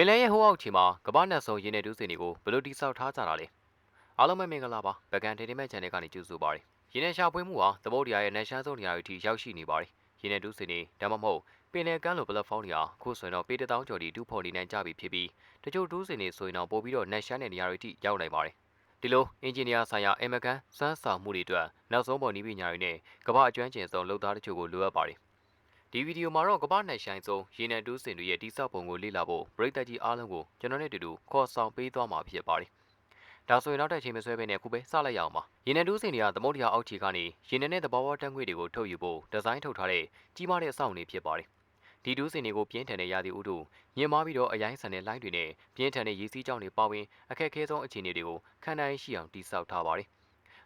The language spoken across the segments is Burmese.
င်လယ်ရဲ့ဟိုးအောက်ခြေမှာကမ္ဘာနတ်ဆုံးရင်းနေတူးစင်တွေကိုဘယ်လိုတိဆောက်ထားကြတာလဲအားလုံးပဲမင်္ဂလာပါဗကန်ဒေတင်မဲ့ channel ကနေကြိုဆိုပါရစေရင်းနေရှာဖွေမှုဟာသမုဒ္ဒရာရဲ့နက်ရှမ်းဆုံးနေရာတွေထိရောက်ရှိနေပါတယ်ရင်းနေတူးစင်တွေဒါမှမဟုတ်ပင်လယ်ကမ်းလို platform တွေဟာအခုဆိုရင်တော့ပေတထောင်ကျော်ဒီတူးဖော်နေနိုင်ကြပြီဖြစ်ပြီးတချို့တူးစင်တွေဆိုရင်တော့ပို့ပြီးတော့နက်ရှမ်းတဲ့နေရာတွေထိရောက်နိုင်ပါတယ်ဒီလိုအင်ဂျင်နီယာဆိုင်ရာအင်မကန်စွမ်းဆောင်မှုတွေအတွက်နောက်ဆုံးပေါ်နည်းပညာတွေနဲ့ကမ္ဘာအကျွမ်းကျင်ဆုံးလုပ်သားတချို့ကိုလိုအပ်ပါတယ် ဒီဗီဒီယိုမှာတော့ကမ္ဘာနိုင်ဆိုင်ဆုံးရေနံတူးစင်တွေရဲ့တိစောက်ပုံကိုလေ့လာဖို့ပရိသတ်ကြီးအားလုံးကိုကျွန်တော်နဲ့အတူတူခေါ်ဆောင်ပေးသွားမှာဖြစ်ပါတယ်။ဒါဆိုရင်နောက်တစ်ချိန်မဆွဲဘဲနဲ့အခုပဲစလိုက်ရအောင်ပါ။ရေနံတူးစင်တွေကသမုဒ္ဒရာအောက်ခြေကနေရေနံနဲ့သဘာဝတန်းခွေတွေကိုထုတ်ယူဖို့ဒီဇိုင်းထုတ်ထားတဲ့ကြီးမားတဲ့အဆောက်အအုံတွေဖြစ်ပါတယ်။ဒီတူးစင်တွေကိုပြင်းထန်တဲ့ရာသီဥတုမြင်မာပြီးတော့အရိုင်းဆန်တဲ့လိုင်းတွေနဲ့ပြင်းထန်တဲ့ရေစီးကြောင်းတွေပါဝင်အခက်အခဲဆုံးအခြေအနေတွေကိုခံနိုင်ရှိအောင်တိစောက်ထားပါတယ်။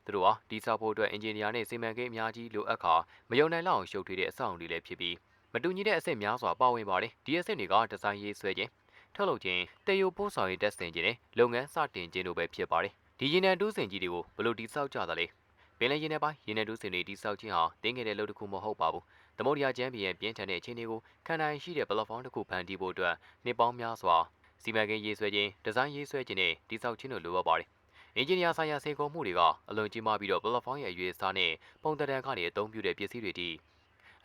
သူတို့ဟာတိစောက်ဖို့အတွက်အင်ဂျင်နီယာနဲ့စီမံကိန်းအများကြီးလိုအပ်ခါမယုံနိုင်လောက်အောင်ရှုပ်ထွေးတဲ့အဆောက်အအုံတွေလည်းဖြစ်ပြီးမတူညီတဲ့အဆင့်များစွာပါဝင်ပါတယ်ဒီအဆင့်တွေကဒီဇိုင်းရေးဆွဲခြင်းထုတ်လုပ်ခြင်းတည်ယူပို့ဆောင်ရေးတက်ဆင်ခြင်းနဲ့လုပ်ငန်းစတင်ခြင်းတို့ပဲဖြစ်ပါတယ်ဒီရင်နံတူးစင်ကြီးတွေကိုဘယ်လိုတိစောက်ကြသလဲပင်လယ်ရင်နံပိုင်းရင်နံတူးစင်တွေတိစောက်ခြင်းဟာတင်းငယ်တဲ့လုပ်တစ်ခုမဟုတ်ပါဘူးသမုဒ္ဒရာကျမ်းပြည်ရဲ့ပြင်းထန်တဲ့အခြေအနေကိုခံနိုင်ရှိတဲ့ platform တစ်ခုဖန်တီးဖို့အတွက်နှစ်ပေါင်းများစွာစီမံကိန်းရေးဆွဲခြင်းဒီဇိုင်းရေးဆွဲခြင်းနဲ့တိစောက်ခြင်းတို့လိုအပ်ပါတယ် အင်ဂျင်နီယာဆိုင်ရာစေကုံမှုတွေကအလွန်ကြီးမားပြီးတော့ platform ရဲ့အရွေးအစားနဲ့ပုံတံတန်ကနေအသုံးပြုတဲ့ပစ္စည်းတွေထိ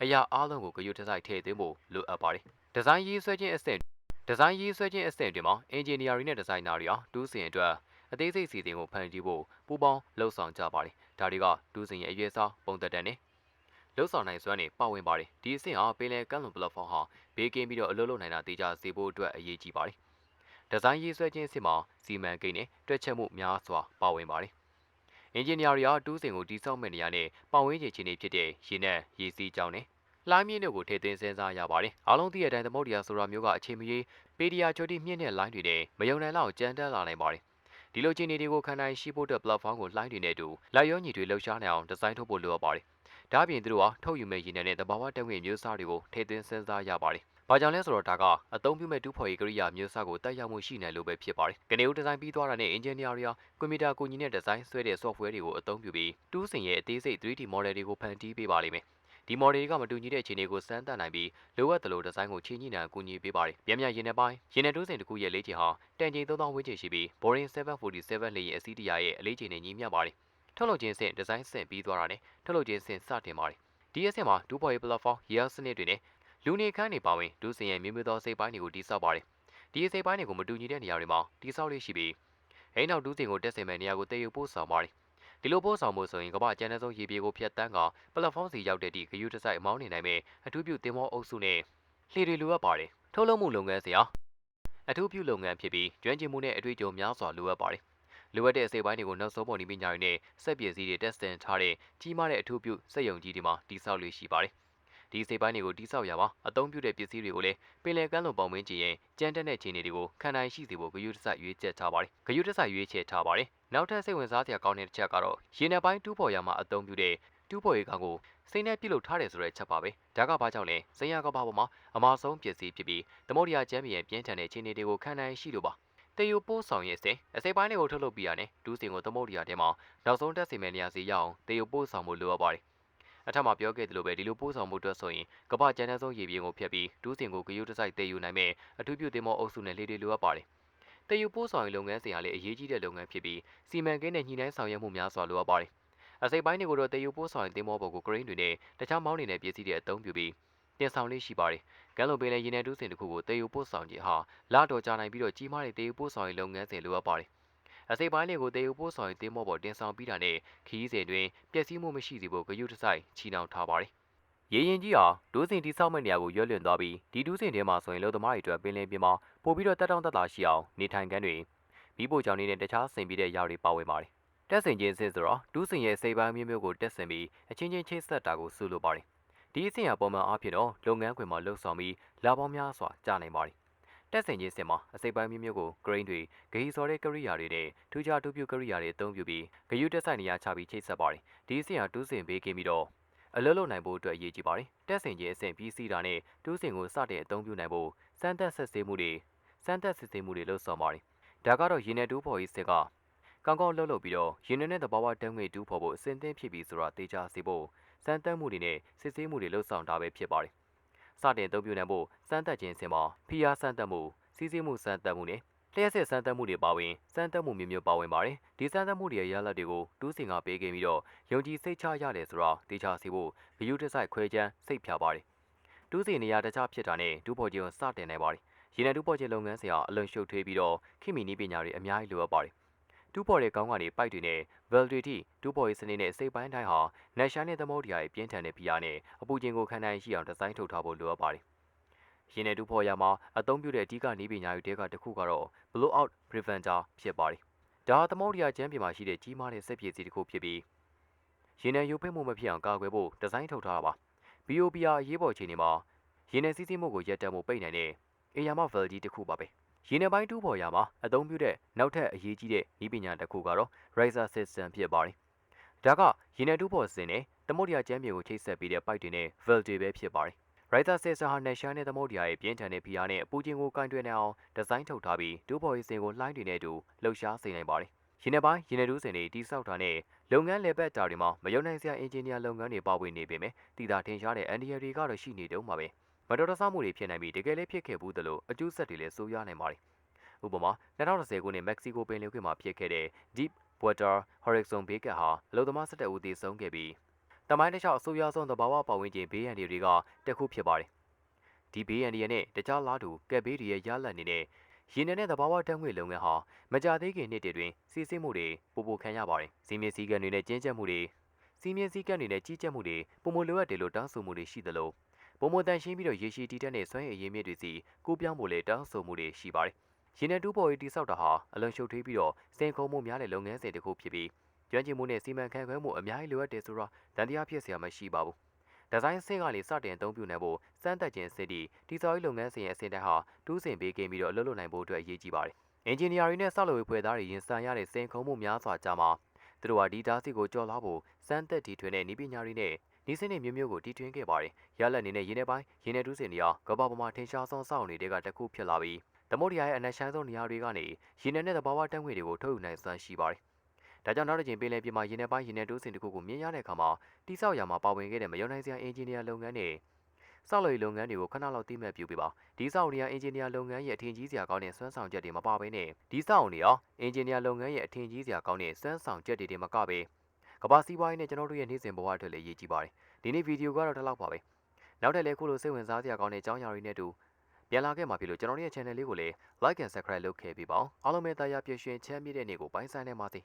အရာအားလုံးကိုဂရုတစိုက်ထည့်သွင်းဖို့လိုအပ်ပါတယ်။ဒီဇိုင်းရေးဆွဲခြင်းအဆင့်ဒီဇိုင်းရေးဆွဲခြင်းအဆင့်တွေမှာအင်ဂျင်နီယာတွေနဲ့ဒီဇိုင်နာတွေဟာတူးစင်အတွက်အသေးစိတ်စီစဉ်ကိုဖန်တီးဖို့ပူးပေါင်းလှုပ်ဆောင်ကြပါတယ်။ဒါတွေကတူးစင်ရဲ့အရွယ်စားပုံသက်တန်နဲ့လှုပ်ဆောင်နိုင်စွမ်းတွေပါဝင်ပါတယ်။ဒီအဆင့်ဟာပင်လယ်ကမ်းလွန် platform ဟာဘေးကင်းပြီးတော့အလုပ်လုပ်နိုင်တာတေချာစေဖို့အတွက်အရေးကြီးပါတယ်။ ဒီဇိုင်းရေးဆွဲခြင်းအဆင့်မှာစီမံကိန်းနဲ့တွက်ချက်မှုများစွာပါဝင်ပါတယ်။အင်ဂျင်နီယာတွေကတူးစင်ကိုတိစောက်မဲ့နေရာနဲ့ပတ်ဝန်းကျင်ချင်းတွေဖြစ်တဲ့ရေနံရေစီးကြောင်းနဲ့လှိုင်းမြင့်တို့ကိုထည့်သွင်းစဉ်းစားရပါတယ်။အားလုံးသိတဲ့အတိုင်းသမုဒ္ဒရာဆိုတာမျိုးကအချိန်မီပေဒီယာချိုတီမြင့်တဲ့ line တွေနဲ့မယုံနိုင်လောက်ကြမ်းတမ်းလာနိုင်ပါတယ်။ဒီလိုခြေနေတွေကိုခံနိုင်ရှိဖို့အတွက် platform ကို line တွေနဲ့အတူလိုက်ရောညီတွေလှုပ်ရှားနိုင်အောင်ဒီဇိုင်းထုတ်ဖို့လိုအပ်ပါတယ်။ဒါ့အပြင်သူတို့ဟာထုတ်ယူမဲ့ရည်နဲ့သဘာဝတက်ငွေမျိုးစားတွေကိုထည့်သွင်းစဉ်းစားရပါတယ်။ ဘာကြောင့်လဲဆိုတော့ဒါကအသုံးပြုမဲ့တူးဖော်ရေးကိရိယာမျိုးစားကိုတက်ရောက်မှုရှိနိုင်လို့ပဲဖြစ်ပါတယ်။ကနေဦးဒီဇိုင်းပြီးသွားတာနဲ့ engineer တွေကကွန်ပျူတာကိုညီနဲ့ဒီဇိုင်းဆွဲတဲ့ software တွေကိုအသုံးပြုပြီးတူးစင်ရဲ့အသေးစိတ် 3D model တွေကိုဖန်တီးပေးပါလိမ့်မယ်။ဒီ model တွေကမတူညီတဲ့အခြေအနေကိုစမ်းသပ်နိုင်ပြီးလိုအပ်သလိုဒီဇိုင်းကိုချိန်ညှိနှံကူညီပေးပါတယ်။ပြန်ပြန်ရင်းနှပိုင်းရင်းနှတိုးစင်တစ်ခုရဲ့လေးချိန်ဟာတန်ချိန်3000ဝန်းကျင်ရှိပြီး Boeing 747လေယာဉ်အစီးတရာရဲ့အလေးချိန်နဲ့ညီမျှပါတယ်။ထုတ်လုပ်ခြင်းစင်ဒီဇိုင်းစင်ပြီးသွားတာနဲ့ထုတ်လုပ်ခြင်းစင်စတင်ပါတယ်။ဒီအဆင့်မှာဒူးဖော်ရေး platform ရေစနစ်တွေနဲ့ လူနေခန်းတွေပါဝင်ဒူးစင်ရဲ့မြို့မြို့သောစိတ်ပိုင်းတွေကိုတိစောက်ပါတယ်။ဒီစိတ်ပိုင်းတွေကိုမတူညီတဲ့နေရာတွေမှာတိစောက်လေးရှိပြီးအိမ်နောက်ဒူးစင်ကိုတက်ဆင်မဲ့နေရာကိုတည်ယူပို့ဆောင်ပါတယ်။ဒီလိုပို့ဆောင်မှုဆိုရင်ကမ္ဘာအကျဉ်းဆုံးရေပြေကိုဖျက်တမ်းကပလက်ဖောင်းစီရောက်တဲ့ဒီဂယူးတစိုက်အမောင်းနေနိုင်မဲ့အထူးပြုတင်မောအုပ်စုနဲ့လှေတွေလိုအပ်ပါတယ်ထုတ်လုပ်မှုလုပ်ငန်းစဉ်ဟာအထူးပြုလုပ်ငန်းဖြစ်ပြီးကျွမ်းကျင်မှုနဲ့အတွေ့အကြုံများစွာလိုအပ်ပါတယ်လိုအပ်တဲ့အစိပ်ပိုင်းတွေကိုနောက်ဆုံးပေါ်နေပညာတွေနဲ့စက်ပစ္စည်းတွေတက်စတင်ထားတဲ့ကြီးမားတဲ့အထူးပြုစက်ယုံကြီးတွေမှာတိစောက်လေးရှိပါတယ် ဒီစိတ်ပိုင်းတွေကိုတိစောက်ရမှာအသုံးပြုတဲ့ပစ္စည်းတွေကိုလည်းပင်လယ်ကမ်းလွန်ပေါင်မင်းကျင်ရဲ့ကြမ်းတက်တဲ့ခြေနေတွေကိုခံနိုင်ရှိစေဖို့ဂရုတစိုက်ရွေးချက်ထားပါတယ်ဂရုတစိုက်ရွေးချက်ထားပါတယ်နောက်ထပ်စိတ်ဝင်စားစရာကောင်းတဲ့တစ်ချက်ကတော့ရေနံပိုင်းတူးဖော်ရမှာအသုံးပြုတဲ့တူးဖော်ရေးကောင်ကိုစိတ်နဲ့ပြုတ်လုထားတယ်ဆိုတဲ့ချက်ပါပဲဒါကဘာကြောင့်လဲစိန်ရကဘာပေါ်မှာအမာဆုံးပစ္စည်းဖြစ်ပြီးသမုဒ္ဒရာကျမ်းပြည်ရဲ့ပြင်းထန်တဲ့ခြေနေတွေကိုခံနိုင်ရှိလို့ပါတေယိုပိုးဆောင်ရဲ့စင်အစိပ်ပိုင်းတွေကိုထုတ်လုပ်ပြရတယ်ဒူးစင်ကိုသမုဒ္ဒရာထဲမှာနောက်ဆုံးတက်စီမဲ့နေရာစီရအောင်တေယိုပိုးဆောင်မှုလိုအပ်ပါတယ် အထက်မှာပြောခဲ့သလိုပဲဒီလိုပို့ဆောင်မှုအတွက်ဆိုရင်ကမ္ဘာကျန်းတဲ့ဆုံးရေပြင်ကိုဖျက်ပြီးဒူးစင်ကိုဂယုတစိုက်တည်ယူနိုင်မဲ့အထူးပြုသင်္ဘောအုပ်စုနဲ့လေတွေလိုအပ်ပါတယ်တည်ယူပို့ဆောင်ရေးလုပ်ငန်းစဉ်ဟာလည်းအရေးကြီးတဲ့လုပ်ငန်းဖြစ်ပြီးစီမံကိန်းနဲ့ညှိနှိုင်းဆောင်ရွက်မှုများစွာလိုအပ်ပါတယ်။အစိပ်ပိုင်းတွေကိုတော့တည်ယူပို့ဆောင်ရေးသင်္ဘောပေါ်ကိုဂရင်းတွေနဲ့တခြားမောင်းနေတဲ့ပစ္စည်းတွေအသုံးပြုပြီးတင်ဆောင်လေးရှိပါတယ်။ကမ်းလွန်ပင်လယ်ရေနံတူးစင်တစ်ခုကိုတည်ယူပို့ဆောင်ခြင်းဟာလာတော်ကြာနိုင်ပြီးတော့ကြီးမားတဲ့တည်ယူပို့ဆောင်ရေးလုပ်ငန်းစဉ်လိုအပ်ပါတယ်။ အစိပ်ပိုင်းတွေကိုတည်ယူပို့ဆောင်ရေးသင်္ဘောပေါ်တင်ဆောင်ပြီးတာနဲ့ခီးစဉ်တွင်ပျက်စီးမှုမရှိစေဖို့ဂရုတစိုက်ချီနှောင်ထားပါတယ်။ရေရင်ကြီးဟာဒူးစင်တိဆောက်မဲ့နေရာကိုရွက်လွင့်သွားပြီးဒီဒူးစင်ထဲမှာဆိုရင်လုံသမားတွေအတွက်ပင်လယ်ပြင်မှာပို့ပြီးတော့တက်တောင့်တက်တာရှိအောင်နေထိုင်ခန်းတွေမိဖို့ကြောင့်နေတဲ့တခြားဆင်ပြီးတဲ့ຢာတွေပါဝင်ပါတယ်။တက်ဆင်ခြင်းအဆင့်ဆိုတော့ဒူးစင်ရဲ့စိတ်ပိုင်းမျိုးမျိုးကိုတက်ဆင်ပြီးအချင်းချင်းချိတ်ဆက်တာကိုစုလိုပါတယ်။ဒီအဆင့်ဟာပုံမှန်အားဖြင့်တော့လုပ်ငန်းခွင်မှာလှုပ်ဆောင်ပြီးလာပေါင်းများစွာကြာနိုင်ပါတယ်။ တက်ဆင်ခြင်းစင်မှာအစိပ်ပိုင်းမျိုးမျိုးကို grain တွေဂေးစော်တဲ့ကရိယာတွေနဲ့ထူးခြားတူပြကရိယာတွေအသုံးပြုပြီးဂယုတက်ဆိုင်နေရာချပြီးချိတ်ဆက်ပါတယ်။ဒီအဆင့်ဟာတူးစင်ပေးကင်းပြီးတော့အလုပ်လုပ်နိုင်ဖို့အတွက်အရေးကြီးပါတယ်။တက်ဆင်ခြင်းအဆင့်ပြီးစီးတာနဲ့တူးစင်ကိုစတဲ့အသုံးပြုနိုင်ဖို့စမ်းသပ်ဆက်ဆေးမှုတွေစမ်းသပ်စစ်ဆေးမှုတွေလုပ်ဆောင်ပါတယ်ဒါကတော့ရေနယ်တူးဖော်ရေးစစ်ကကောင်းကောင်းလှုပ်လှုပ်ပြီးတော့ရေနယ်နဲ့သဘာဝတန်းငွေတူးဖော်ဖို့အစဉ်သင့်ဖြစ်ပြီးဆိုတာသိကြစေဖို့စမ်းသပ်မှုတွေနဲ့စစ်ဆေးမှုတွေလှုပ်ဆောင်တာပဲဖြစ်ပါတယ်။ စတင်အသုံးပြုနိုင်ဖို့စမ်းသပ်ခြင်းအစဉ်မှာဖိအားစမ်းသပ်မှုစီးစီးမှုစမ်းသပ်မှုနဲ့လျှက်စစ်စမ်းသပ်မှုတွေပါဝင်စမ်းသပ်မှုမျိုးမျိုးပါဝင်ပါတယ်ဒီစမ်းသပ်မှုတွေရဲ့ရလဒ်တွေကိုတူးစင်ကပေးခဲ့ပြီးတော့ယုံကြည်စိတ်ချရတယ်ဆိုတော့တေချာစီဖို့ဗီယူတစ်ဆိုင်ခွဲချမ်းစိတ်ဖြာပါတယ်တူးစင်နေရာတခြားဖြစ်တာနဲ့ဒူးပေါ်ကြီးကိုစတင်နိုင်ပါတယ်ရေနံဒူးပေါ်ကြီးလုပ်ငန်းစဉ်ဟာအလွန်ရှုပ်ထွေးပြီးတော့ခိမီနည်းပညာတွေအများကြီးလိုအပ်ပါတယ် တူးပေါ်တဲ့ကောင်းကနေပိုက်တွေနဲ့ဗယ်လ်တွေတီတူးပေါ်ရေးစနစ်နဲ့စိတ်ပိုင်းတိုင်းဟာနက်ရှာနဲ့သမုဒ္ဒရာရဲ့ပြင်းထန်တဲ့ဖိအားနဲ့အပူချိန်ကိုခံနိုင်ရှိအောင်ဒီဇိုင်းထုတ်ထားဖို့လိုအပ်ပါတယ်ရင်းနဲ့တူဖော်ရမှာအသုံးပြုတဲ့အဓိကနည်းပညာတွေတဲကတစ်ခုကတော့ blowout preventer ဖြစ်ပါတယ်။ဒါဟာသမုဒ္ဒရာကျမ်းပြင်မှာရှိတဲ့ကြီးမားတဲ့စက်ပစ္စည်းတစ်ခုဖြစ်ပြီးရေနံယိုဖိမှုမဖြစ်အောင်ကာကွယ်ဖို့ဒီဇိုင်းထုတ်ထားတာပါ။ BOPR အရေးပေါ်အခြေအနေမှာရေနံစီးဆင်းမှုကိုရပ်တန့်မှုပိတ်နိုင်တဲ့အေယာမ valve တစ်ခုပါပဲ။ ရေနံပိုင်းတူးဖော်ရမှာအသုံးပြုတဲ့နောက်ထပ်အရေးကြီးတဲ့နည်းပညာတစ်ခုကတော့ riser system ဖြစ်ပါတယ်။ဒါကရေနံတူးဖော်စင်နဲ့သမုဒ္ဒရာကျမ်းပြင်ကိုချိတ်ဆက်ပေးတဲ့ပိုက်တွေနဲ့ valve တွေပဲဖြစ်ပါတယ်။ Writer Sensor ဟာ National နဲ့သမုဒ္ဒရာရဲ့ပြင်းထန်တဲ့ဖိအားနဲ့အပူချိန်ကိုကင်တွယ်နိုင်အောင်ဒီဇိုင်းထုတ်ထားပြီးဒူးဘော်ရေးစင်ကိုလှိုင်းတွေနဲ့အတူလှုပ်ရှားစေနိုင်ပါတယ်။ရင်းနှပိုင်းရင်းနှဒူးစင်တွေတိစောက်တာနဲ့လုပ်ငန်းလေပတ်တာတွေမှာမယုံနိုင်စရာအင်ဂျင်နီယာလုပ်ငန်းတွေပါဝင်နေပေမဲ့တည်တာထင်ရှားတဲ့အန်ဒီယာတွေကတော့ရှိနေတုံးပါပဲ။ မတော်တဆမှုတွေဖြစ်နိုင်ပြီးတကယ်လည်းဖြစ်ခဲ့ဘူးသလိုအကျိုးဆက်တွေလည်းဆိုးရွားနိုင်ပါတယ်။ဥပမာ2010ခုနှစ်မက္ကဆီကိုပင်လယ်ကွေ့မှာဖြစ်ခဲ့တဲ့ Deep Water Hurricane Baker ဟာအလုံသမား17ဦးသေဆုံးခဲ့ပြီးတမိုင်းတစ်လျှောက်အဆိုးရွားဆုံးသဘာဝပတ်ဝန်းကျင်ဘေးရန်တွေကတစ်ခုဖြစ်ပါတယ်။ဒီဘေးရန်တွေနဲ့တခြားလားတူကက်ဘေးတွေရဲ့ရလတ်နေနဲ့ရေနံနဲ့သဘာဝဓာတ်ငွေ့လုပ်ငန်းဟာမကြသေးခင်နှစ်တွေတွင်စီးဆင်းမှုတွေပိုပိုခံရပါတယ်။စီးမြင့်စည်းကမ်းတွေနဲ့ကျဉ်းကျပ်မှုတွေစီးမြင့်စည်းကမ်းတွေနဲ့ကြီးကြပ်မှုတွေပုံမလိုအပ်တယ်လို့တောင်းဆိုမှုတွေရှိသလို ပုံမတန်ရှင်းပြီးတော့ရေရှည်တည်တတ်တဲ့စွမ်းရည်အရင်းမြစ်တွေစီကူးပြောင်းဖို့လည်းတောင်းဆိုမှုတွေရှိပါတယ်။ရေနံတူးပေါ်ရေးတိစောက်တာဟာအလွန်ရှုပ်ထွေးပြီးတော့စင်ခုံမှုများတဲ့လုပ်ငန်းစဉ်တစ်ခုဖြစ်ပြီးကျွမ်းကျင်မှုနဲ့စီမံခန့်ခွဲမှုအများကြီးလိုအပ်တယ်ဆိုတာတန်တရားဖြစ်စရာမရှိပါဘူး။ဒီဇိုင်းဆင့်ကလည်းစတင်အသုံးပြုနိုင်ဖို့စမ်းသပ်ခြင်းစစ်တီတိစောက်ရေးလုပ်ငန်းစဉ်ရဲ့အဆင့်တိုင်းဟာတူးဆင်ပေးခြင်းပြီးတော့အလုပ်လုပ်နိုင်ဖို့အတွက်အရေးကြီးပါတယ်။အင်ဂျင်နီယာတွေနဲ့ဆောက်လုပ်ရေးဖွဲ့သားတွေရင်ဆိုင်ရတဲ့စင်ခုံမှုများစွာကြားမှာသူတို့ဟာဒီတားစီကိုကြော်လွှားဖို့စမ်းသပ်တီထွင်တဲ့နည်းပညာတွေနဲ့ ဒီစနစ်မျိုးမျိုးကိုတီထွင်ခဲ့ပါတယ်။ရလက်အနေနဲ့ရင်းနေပိုင်းရင်းနေတူးစင်တွေဟာကမ္ဘာပေါ်မှာထင်ရှားဆုံးစောင့်နေတဲ့ကတစ်ခုဖြစ်လာပြီးသမုဒ္ဒရာရဲ့အနက်ရှိုင်းဆုံးနေရာတွေကနေရင်းနေတဲ့သဘာဝတံငွေတွေကိုထုတ်ယူနိုင်စွမ်းရှိပါတယ်။ဒါကြောင့်နောက်တစ်ချိန်ပင်လယ်ပြင်မှာရင်းနေပိုင်းရင်းနေတူးစင်တစ်ခုကိုမြင်ရတဲ့အခါမှာတိဆောက်ရာမှာပါဝင်ခဲ့တဲ့မယုံနိုင်စရာအင်ဂျင်နီယာလုပ်ငန်းတွေဆောက်လုပ်ရေးလုပ်ငန်းတွေကိုခဏလောက်သိမဲ့ပြုပေးပါဒီဆောက်နေရအင်ဂျင်နီယာလုပ်ငန်းရဲ့အထင်ကြီးစရာကောင်းတဲ့စွမ်းဆောင်ချက်တွေမပါဘဲနဲ့ဒီဆောက်နေရောအင်ဂျင်နီယာလုပ်ငန်းရဲ့အထင်ကြီးစရာကောင်းတဲ့စွမ်းဆောင်ချက်တွေတွေမကပဲ ကမ္ဘာစီးပွားရေးနဲ့ကျွန်တော်တို့ရဲ့နေ့စဉ်ဘဝအတွက်လည်းရည်ကြီးပါတယ်ဒီနေ့ဗီဒီယိုကတော့ဒီလောက်ပါပဲနောက်ထပ်လည်းခုလိုစိတ်ဝင်စားစရာကောင်းတဲ့အကြောင်းအရာတွေနဲ့တူပြန်လာခဲ့မှာဖြစ်လို့ကျွန်တော်တို့ရဲ့ channel လေးကိုလည်း like and subscribe လုပ်ခဲ့ပေးပါအောင်အားလုံးပဲတရားပြည့်ရှင်ချမ်းမြေ့တဲ့နေ့ကိုပိုင်ဆိုင်နေပါစေ